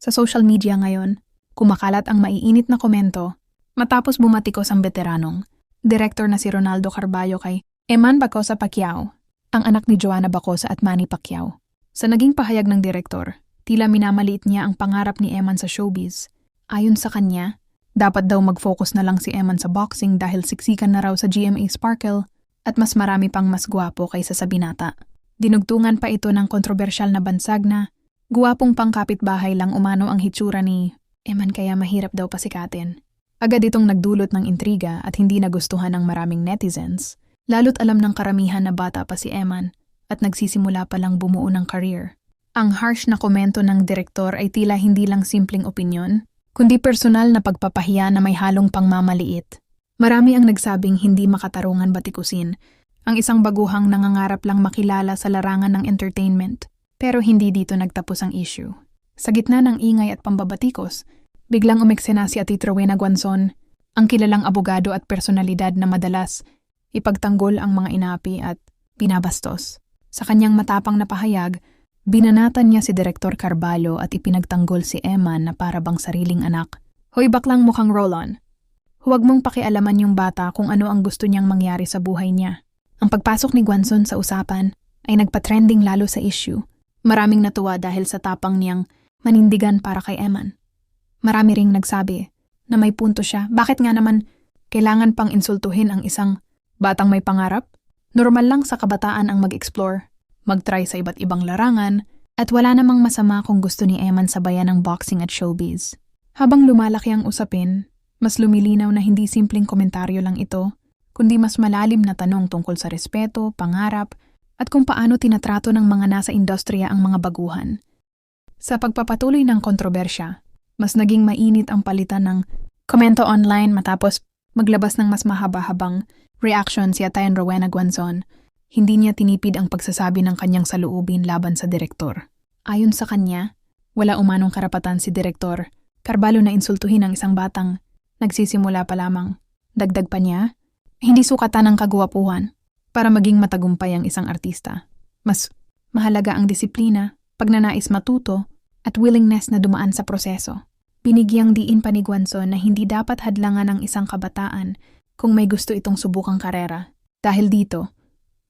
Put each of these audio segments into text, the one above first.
Sa social media ngayon, kumakalat ang maiinit na komento matapos bumatikos ang veteranong, director na si Ronaldo Carballo kay Eman Bacosa Pacquiao, ang anak ni Joanna Bacosa at Manny Pacquiao. Sa naging pahayag ng direktor, tila minamaliit niya ang pangarap ni Eman sa showbiz. Ayon sa kanya, dapat daw mag-focus na lang si Eman sa boxing dahil siksikan na raw sa GMA Sparkle at mas marami pang mas gwapo kaysa sa binata. Dinugtungan pa ito ng kontrobersyal na bansag na guwapong pangkapitbahay lang umano ang hitsura ni Eman kaya mahirap daw pasikatin. Agad itong nagdulot ng intriga at hindi nagustuhan ng maraming netizens, lalo't alam ng karamihan na bata pa si Eman at nagsisimula pa lang bumuo ng career. Ang harsh na komento ng direktor ay tila hindi lang simpleng opinyon, kundi personal na pagpapahiya na may halong pangmamaliit. Marami ang nagsabing hindi makatarungan batikusin ang isang baguhang nangangarap lang makilala sa larangan ng entertainment. Pero hindi dito nagtapos ang issue. Sa gitna ng ingay at pambabatikos, biglang umeksena si Ati Rowena Guanzon, ang kilalang abogado at personalidad na madalas ipagtanggol ang mga inapi at binabastos. Sa kanyang matapang na pahayag, binanatan niya si Direktor Carballo at ipinagtanggol si Emma na para bang sariling anak. Hoy baklang mukhang roll-on. Huwag mong pakialaman yung bata kung ano ang gusto niyang mangyari sa buhay niya. Ang pagpasok ni Guanzon sa usapan ay nagpa-trending lalo sa issue. Maraming natuwa dahil sa tapang niyang manindigan para kay Eman. Marami ring nagsabi na may punto siya. Bakit nga naman kailangan pang insultuhin ang isang batang may pangarap? Normal lang sa kabataan ang mag-explore, mag-try sa iba't ibang larangan, at wala namang masama kung gusto ni Eman sabayan ng boxing at showbiz. Habang lumalaki ang usapin, mas lumilinaw na hindi simpleng komentaryo lang ito, kundi mas malalim na tanong tungkol sa respeto, pangarap, at kung paano tinatrato ng mga nasa industriya ang mga baguhan. Sa pagpapatuloy ng kontrobersya, mas naging mainit ang palitan ng komento online matapos maglabas ng mas mahaba-habang reaction si Atayan Rowena Guanzon. Hindi niya tinipid ang pagsasabi ng kanyang saluubin laban sa direktor. Ayon sa kanya, wala umanong karapatan si direktor. Karbalo na insultuhin ang isang batang nagsisimula pa lamang. Dagdag pa niya, hindi sukatan ng kagwapuhan para maging matagumpay ang isang artista. Mas mahalaga ang disiplina, pagnanais matuto, at willingness na dumaan sa proseso. Binigyang diin pa ni Guanzon na hindi dapat hadlangan ng isang kabataan kung may gusto itong subukang karera. Dahil dito,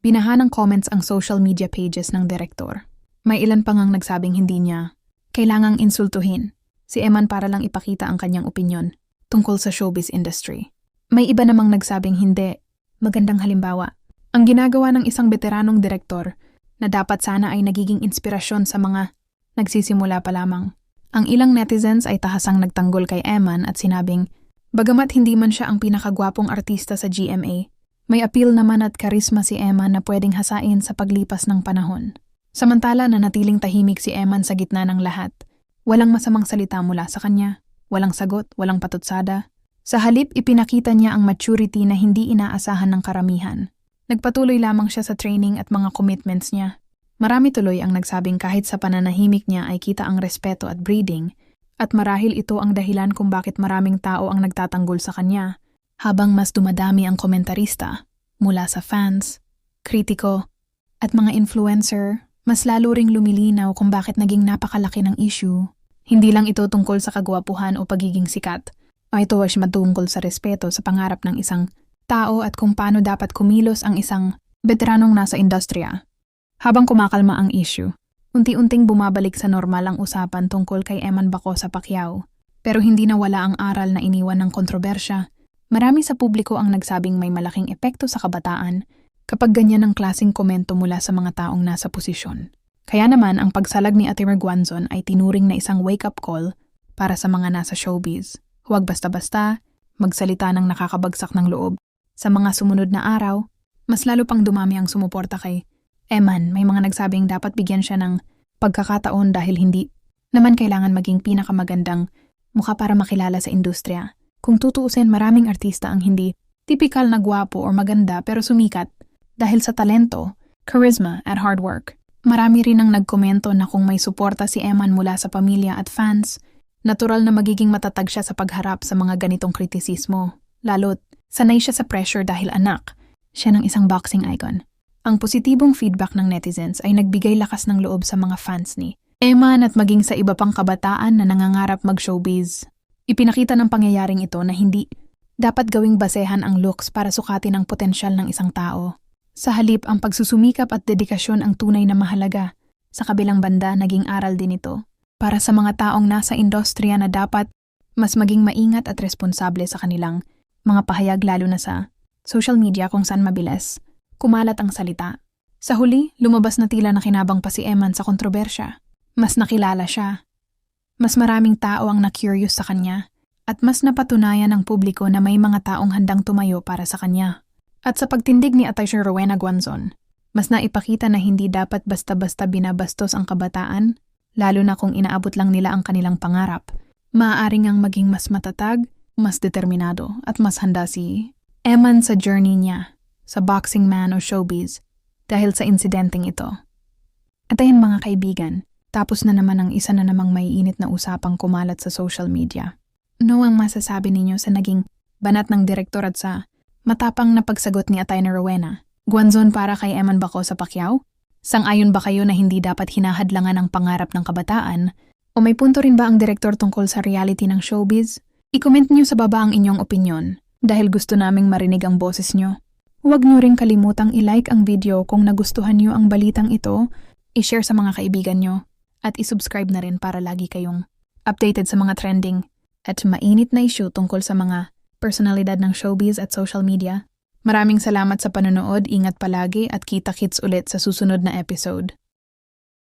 binaha ng comments ang social media pages ng direktor. May ilan pang ang nagsabing hindi niya kailangang insultuhin si Eman para lang ipakita ang kanyang opinyon tungkol sa showbiz industry. May iba namang nagsabing hindi. Magandang halimbawa, ang ginagawa ng isang veteranong direktor na dapat sana ay nagiging inspirasyon sa mga nagsisimula pa lamang. Ang ilang netizens ay tahasang nagtanggol kay Eman at sinabing, bagamat hindi man siya ang pinakagwapong artista sa GMA, may appeal naman at karisma si Eman na pwedeng hasain sa paglipas ng panahon. Samantala na natiling tahimik si Eman sa gitna ng lahat, walang masamang salita mula sa kanya, walang sagot, walang patutsada, sa halip, ipinakita niya ang maturity na hindi inaasahan ng karamihan. Nagpatuloy lamang siya sa training at mga commitments niya. Marami tuloy ang nagsabing kahit sa pananahimik niya ay kita ang respeto at breeding, at marahil ito ang dahilan kung bakit maraming tao ang nagtatanggol sa kanya, habang mas dumadami ang komentarista, mula sa fans, kritiko, at mga influencer, mas lalo ring lumilinaw kung bakit naging napakalaki ng issue. Hindi lang ito tungkol sa kagwapuhan o pagiging sikat, ay ito ay matungkol sa respeto sa pangarap ng isang tao at kung paano dapat kumilos ang isang veteranong nasa industriya. Habang kumakalma ang issue, unti-unting bumabalik sa normal ang usapan tungkol kay Eman Bako sa Pacquiao. Pero hindi na wala ang aral na iniwan ng kontrobersya. Marami sa publiko ang nagsabing may malaking epekto sa kabataan kapag ganyan ang klasing komento mula sa mga taong nasa posisyon. Kaya naman ang pagsalag ni Ate Guanzon ay tinuring na isang wake-up call para sa mga nasa showbiz. Huwag basta-basta, magsalita ng nakakabagsak ng loob. Sa mga sumunod na araw, mas lalo pang dumami ang sumuporta kay Eman. May mga nagsabing dapat bigyan siya ng pagkakataon dahil hindi naman kailangan maging pinakamagandang mukha para makilala sa industriya. Kung tutuusin maraming artista ang hindi typical na gwapo or maganda pero sumikat dahil sa talento, charisma at hard work. Marami rin ang nagkomento na kung may suporta si Eman mula sa pamilya at fans, Natural na magiging matatag siya sa pagharap sa mga ganitong kritisismo. Lalo't, sanay siya sa pressure dahil anak. Siya ng isang boxing icon. Ang positibong feedback ng netizens ay nagbigay lakas ng loob sa mga fans ni Eman at maging sa iba pang kabataan na nangangarap mag-showbiz. Ipinakita ng pangyayaring ito na hindi dapat gawing basehan ang looks para sukatin ang potensyal ng isang tao. Sa halip, ang pagsusumikap at dedikasyon ang tunay na mahalaga. Sa kabilang banda, naging aral din ito para sa mga taong nasa industriya na dapat mas maging maingat at responsable sa kanilang mga pahayag lalo na sa social media kung saan mabilis kumalat ang salita. Sa huli, lumabas na tila na kinabang pa si Eman sa kontrobersya. Mas nakilala siya. Mas maraming tao ang na-curious sa kanya at mas napatunayan ng publiko na may mga taong handang tumayo para sa kanya. At sa pagtindig ni Atay Rowena Guanzon, mas naipakita na hindi dapat basta-basta binabastos ang kabataan, lalo na kung inaabot lang nila ang kanilang pangarap. Maaaring ang maging mas matatag, mas determinado, at mas handa si Eman sa journey niya, sa boxing man o showbiz, dahil sa insidenteng ito. At ayan mga kaibigan, tapos na naman ang isa na namang maiinit na usapang kumalat sa social media. No ang masasabi ninyo sa naging banat ng direktor at sa matapang na pagsagot ni Atay na Rowena? Guanzon para kay Eman Bako sa Pacquiao? Sang-ayon ba kayo na hindi dapat hinahadlangan ang pangarap ng kabataan? O may punto rin ba ang direktor tungkol sa reality ng showbiz? I-comment niyo sa baba ang inyong opinyon dahil gusto naming marinig ang boses niyo. Huwag niyo ring kalimutang i-like ang video kung nagustuhan niyo ang balitang ito, i-share sa mga kaibigan niyo, at i-subscribe na rin para lagi kayong updated sa mga trending at mainit na issue tungkol sa mga personalidad ng showbiz at social media. Maraming salamat sa panonood, ingat palagi at kita-kits ulit sa susunod na episode.